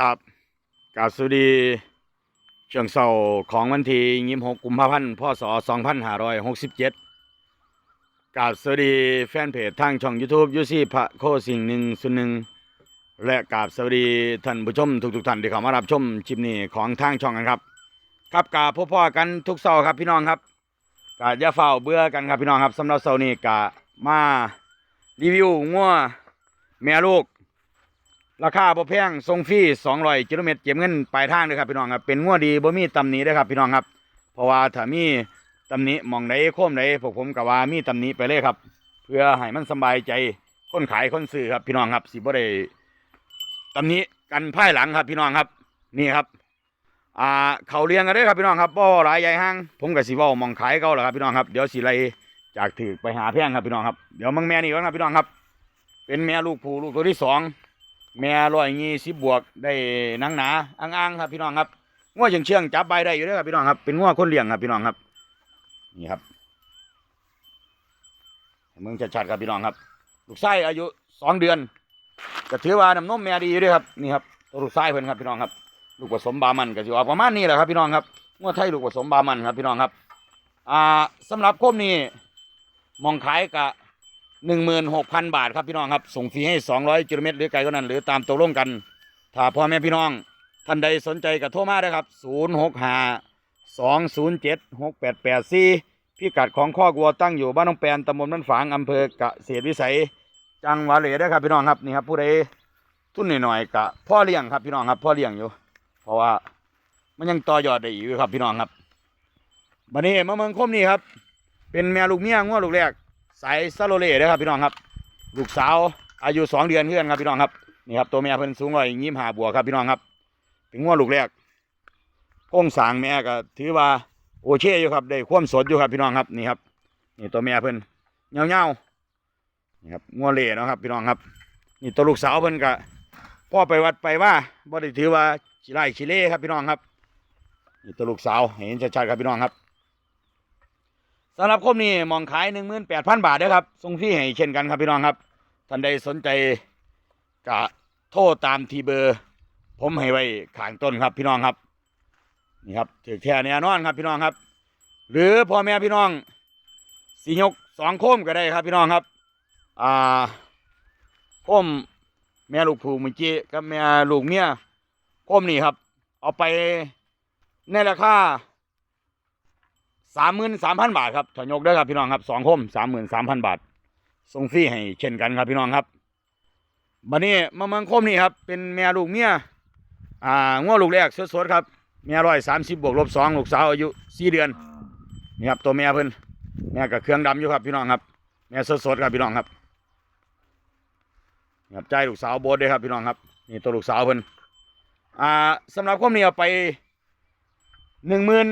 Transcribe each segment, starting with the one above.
ครับกาบสวัสดีช่วงเสาร์ของวันที่26กุมภาพันธ์พศ2567กราบสวัสดีแฟนเพจทางช่อง YouTube ยูซี่พระโคสิ่งหนึ่งส่วนหนึ่งและกาบสวัสดีท่านผู้ชมทุกๆท่านที่เข้ามารับชมคลิปนี้ของทางช่องกันครับ ครับกาบพบพ่อกันทุกเสาร์ครับพี่น้องครับกาอย่าเฝ้าเบื่อกันครับพี่น้องครับสำหรับเสาร์นี้กะมารีวิวงัวแม่ลูก ราคาบ่แพงส่งฟรี200กิโลเมตรเก็บเงินปลายทางเด้อครับพี่น้องครับเป็นงัวดีบ่มีตำหนิเด้อครับพี่น้องครับ เพราะว่าถ้ามีตำหนิมองใดโค้มใดพวกผมก็ว่ามีตำหนิไปเลยครับ เพื่อให้มันสบายใจคนขายคนซื้อครับพี่น้องครับสิบ่ได้ตำหนิกันภายหลังครับพี่น้องครับ นี่ครับ อ่าเขาเลี้ยงกันเด้อครับพี่น้องครับบ่หลายใหญ่ห้างผมก็สิเว้ามองขายเขาแหละครับพี่น้องครับเดี๋ยวสิไล่จากถือไปหาแพงครับพี่น้องครับเดี๋ยวมึงแม่นี่ก่อนครับพี่น้องครับ เป็นแม่ลูกผู้ลูกตัวที่สอง แม่ร้อยยี่สิบบวกได้นังหนาอ่างๆครับพี่น้องครับง้วเชียงเชียงจับใบได้อยู่ด้อครับพี่น้องครับ เป็นง้วคนเลี้ยงครับพี่น้องครับ นี่ครับให้เมืองชัดๆครับพี่น้องครับ ลูกไส้อายุสองเดือนก็ถือว่าน้ำนมแม่ดีอยู่ด้วยครับนี่ครับตัวลูกไส้เพิ่นครับพี่น้องครับ ลูกผสมบามันก็สิออกประมาณนี้แหละครับพี่น้องครับง้วไทยลูกผสมบามันครับพี่น้องครับ อ่าสำหรับโคมนี้มองขายกะ หนึ่งหมื่นหกพันบาทครับพี่น้องครับ ส่งฟรีให้สองร้อยกิโลเมตรหรือไกลกว่านั้น หรือตามตกลงกัน ถ้าพ่อแม่พี่น้อง ท่านใดสนใจก็โทรมาได้ครับศูนย์หกห้าสองศูนย์เจ็ดหกแปดแปดสี่พิกัดของข้อกวัวตั้งอยู่บ้านน้องแปนตำบลบ้านฝางอำเภอกะเกษตรวิสัย จังหวัดเลยได้ครับพี่น้องครับนี่ครับผู้ใดทุนหน่อยๆกะพ่อเลี้ยงครับพี่น้องครับพ่อเลี้ยงอยู่ เพราะว่ามันยังต่อยอดได้อีกอยู่ครับพี่น้องครับบันนี้มาเมืองคมนี่ครับ เป็นแม่ลูกเมียงัวลูกแรก สายซาโลเล่เด้อครับพี่น้องครับ ลูกสาวอายุสองเดือนเพื่อนครับพี่น้องครับนี่ครับตัวแม่เพิ่นสูงร้อยยี่สิบห้าบัวครับพี่น้องครับ เป็นงัวลูกแรกโค้งสางแม่ก็ถือว่าโอเคอยู่ครับได้ความสดอยู่ครับพี่น้องครับนี่ครับนี่ตัวแม่เพิ่นเงาเงานี่ครับงัวเล่เนาะครับพี่น้องครับ นี่ตัวลูกสาวเพิ่นก็พ่อไปวัดไปว่าบ่ได้ถือว่าชิไลชิเล่ครับพี่น้องครับนี่ตัวลูกสาวเห็นชัดๆครับพี่น้องครับ สำหรับคมนี้มองขายหนึ่งหมื่นแปดพันบาทเด้อครับส่งฟรีให้เช่นกันครับพี่น้องครับท่านใดสนใจกะโทรตามทีเบอร์ ผมให้ไว้ข้างต้นครับพี่น้องครับนี่ครับถือแค่แน่นอนครับพี่น้องครับ หรือพ่อแม่พี่น้องสียกสองโคมก็ได้ครับพี่น้องครับอ่าโคมแม่ลูกผูเมื่อกี้กับแม่ลูกเมียโคมนี่ครับ เอาไปในราคา สามหมื่นสามพันบาทครับถอยกได้ครับพี่น้องครับสองคมสามหมื่นสามพันบาทส่งฟรีให้เช่นกันครับพี่น้องครับบัดนี้มาเมืองคมนี่ครับเป็นแม่ลูกเมียอ่าง้อลูกแรกสดๆครับเมียร้อยสามสิบบวกลบสองลูกสาวอายุสี่เดือนนี่ครับตัวแม่เพิ่นแม่กับเครื่องดำอยู่ครับพี่น้องครับแม่สดๆครับพี่น้องครับนี่ครับใจลูกสาวโบดเลยครับพี่น้องครับนี่ตัวลูกสาวเพิ่นอ่าสำหรับคมนี้เอาไปหนึ่งหมื่น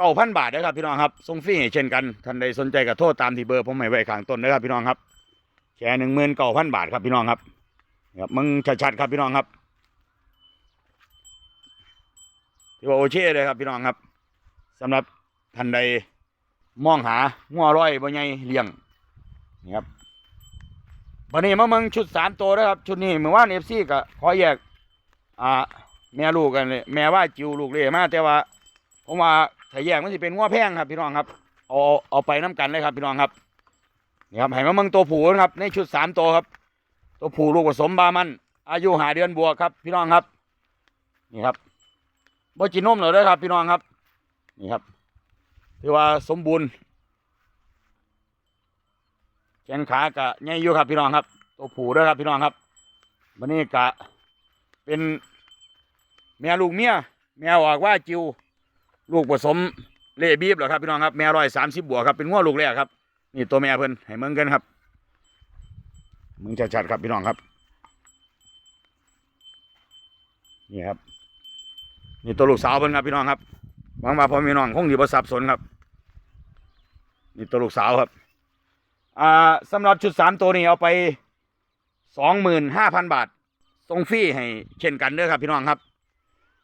เก้าพันบาทนะครับพี่น้องครับส่งฟรีเช่นกันท่านใดสนใจก็โทษตามที่เบอร์ผมให้ไว้ข้างต้นนะครับพี่น้องครับแค่หนึ่งหมื่นเก้าพันบาทครับพี่น้องครับครับมึงชัดๆครับพี่น้องครับถือว่าโอเคเลยครับพี่น้องครับสำหรับท่านใดมองหางัวร้อยบ่ใหญ่เลี้ยงนี่ครับวันนี้มาเมืองชุดสามตัวนะครับ ชุดนี้เมื่อวานเอฟซีก็ขอแยกอ่าแม่ลูกกันเลยแม่ว่าจิวลูกเลยมาแต่ว่าผมว่า ถ้าแยกมันสิเป็นงัวแพงครับพี่น้องครับเอาเอาไปน้กันเลยครับพี่น้องครับนี่ครับให้มาเมืองตัวผูนะครับในชุดสามตัวครับ ตัวผูลูกผสมบามัน อายุหาเดือนบวกครับ พี่น้องครับ นี่ครับบ่จินนมเลยครับ พี่น้องครับ นี่ครับถือว่าสมบูรณ์แขนขากะใหญ่อยู่ครับพี่น้องครับ ตัวผูด้วยครับพี่น้องครับวันนี้กะเป็นแม่ลูกเมียแม่ออกว่าจิว ลูกผสมเล่บีบเหรอครับพี่น้องครับแม่ร้อยสามสิบบวกครับเป็นง้อลูกแรกครับนี่ตัวแม่เพิ่นให้เมืองกันครับมึงชัดๆครับพี่น้องครับ นี่ครับนี่ตัวลูกสาวเพิ่นครับพี่น้องครับหวังว่าพ่อพี่น้องคงดีบ่สับสนครับ นี่ตัวลูกสาวครับอ่าสำหรับชุดสามตัวนี้เอาไปสองหมื่นห้าพันบาทส่งฟรีให้เช่นกันเด้อครับพี่น้องครับ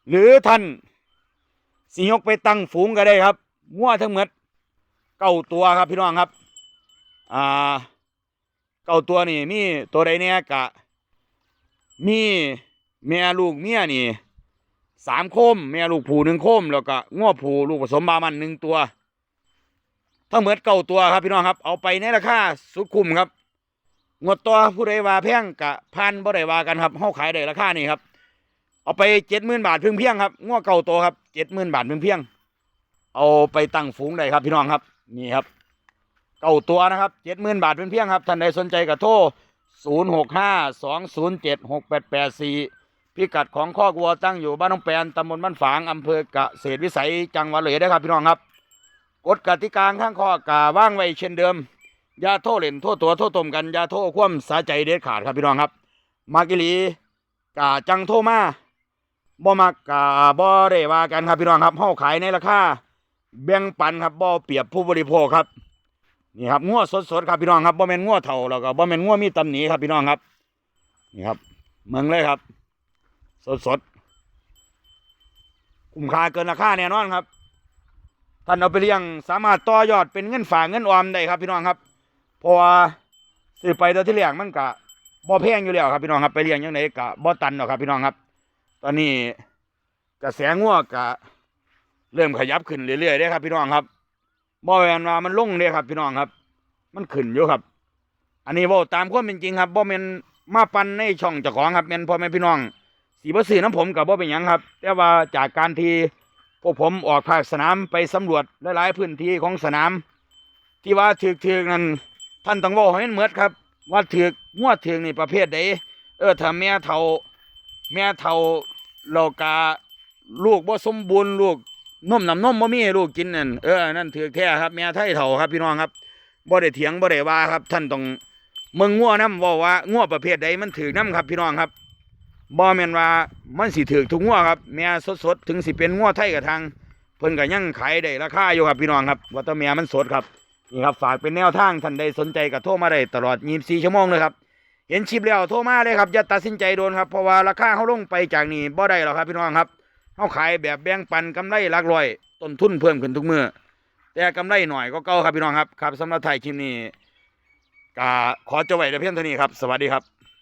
หรือท่าน สิยกไปตั้งฝูงก็ได้ครับงัวทั้งหมดเก้าตัวครับพี่น้องครับอ่าเก้าตัวนี่มีตัวใดเนี่ยกะ มีแม่ลูกเมียนี่สามโคมแม่ลูกผูหนึ่งโคมแล้วก็ง้อผูลูกผสมบามันหนึ่งตัว ทั้งหมดเก้าตัวครับพี่น้องครับ เอาไปในราคาสุดคุ้มครับงวดตัวผู้ใดว่าแพงกะพันบ่ได้ว่ากันครับเฮาขายได้ราคานี้ครับ เอาไปเจ็ดหมื่นบาทเพียงเพียงครับง้อเก่าตัวครับเจ็ดหมื่นบาทเพียงเพียงเอาไปตั้งฝูงได้ครับ พี่น้องครับนี่ครับ เก่าตัวนะครับเจ็ดหมื่นบาทเพียงเพียงครับท่านใดสนใจก็โทรศูนย์หกห้าสองศูนย์เจ็ดหกแปดแปดสี่พิกัดของข้อกวัวตั้งอยู่บ้านน้องแปนตำบลบ้านฝางอำเภอกเกษตรวิสัยจังหวัดเลยได้ครับ พี่น้องครับกฎกติกาข้างข้อกาว่างไว้เช่นเดิมอย่าโทษเล่นโทษตัวโทษตมกันอย่าโทษคว่ำสาใจเด็ดขาดครับพี่น้องครับ มากิลีกาจังโทรมา บ่มักกาบ่ได้ว่ากันครับพี่น้องครับเฮาขายในราคาแบ่งปันครับบ่เปรียบผู้บริโภคครับนี่ครับงัวสดๆครับพี่น้องครับบ่แม่นงัวเฒ่าแล้วก็บ่แม่นงัวมีตำหนิครับพี่น้องครับนี่ครับเมืองเลยครับ สดๆคุ้มค่าเกินราคาแน่นอนครับท่านเอาไปเลี้ยงสามารถต่อยอดเป็นเงินฝากเงินออมได้ครับพี่น้องครับเพราะว่าซื้อไปตัวที่เลี้ยงมันกะบ่แพงอยู่แล้วครับพี่น้องครับไปเลี้ยงยังไงกะบ่ตันหรอกครับพี่น้องครับ ตอนนี้กระแสงัวกะเริ่มขยับขึ้นเรื่อยๆได้ครับ พี่น้องครับบ่แมนว่ามันลงเด้ครับ พี่น้องครับ มันขึ้นอยู่ครับ อันนี้บ่าตามความเป็นจริงครับบ่แมนมาปันในช่องเจ้าของครับแมนพ่อแม่พี่น้องสีบ่ซื้อน้ำผมกับบ่เป็นหยังครับ แต่ว่าจากการที่พวกผมออกภาคสนามไปสำรวจหลายๆพื้นที่ของสนาม ที่ว่าถือถือนั้นท่านต้องบอกให้มันเหมือดครับ ว่าถือกงวถือกนี่ประเภทใดเออถ้าแม่เท่าแม่เท่า โลกาลูกบ่สมบูรณ์ลูกนมน้ำนมบ่มีให้ลูกกินนั่นเออนั่นถือแท้ครับแม่ไทยเท่าครับพี่น้องครับบ่ได้เถียงบ่ได้ว่าครับ ท่านต้องเมืองงัวน้ำว่าว่างัวประเภทใดมันถือน้ำครับพี่น้องครับบ่แม่นว่ามันสิถือทุกงัวครับแม่สดๆถึงสิเป็นงัวไทยกับทางเพิ่นก็ยังขายได้ราคาอยู่ครับพี่น้องครับว่าแตัวแม่มันสดครับนี่ครับฝากเป็นแนวทางท่านใดสนใจก็โทรมาได้ตลอด24ชั่วโมงเลยครับ เห็นชิปแล้วโทรมาเลยครับอย่าตัดสินใจโดนครับเพราะว่าราคาเขาลงไปจากนี้บ่ได้หรอกครับพี่น้องครับเขาขายแบบแบ่งปันกำไรหลักร้อยต้นทุนเพิ่มขึ้นทุกมือแต่กำไรหน่อยก็เก่าครับพี่น้องครับครับสำหรับไทยคลิปนี้ก็ขอจบไว้แต่เพียงเท่านี้ครับ สวัสดีครับ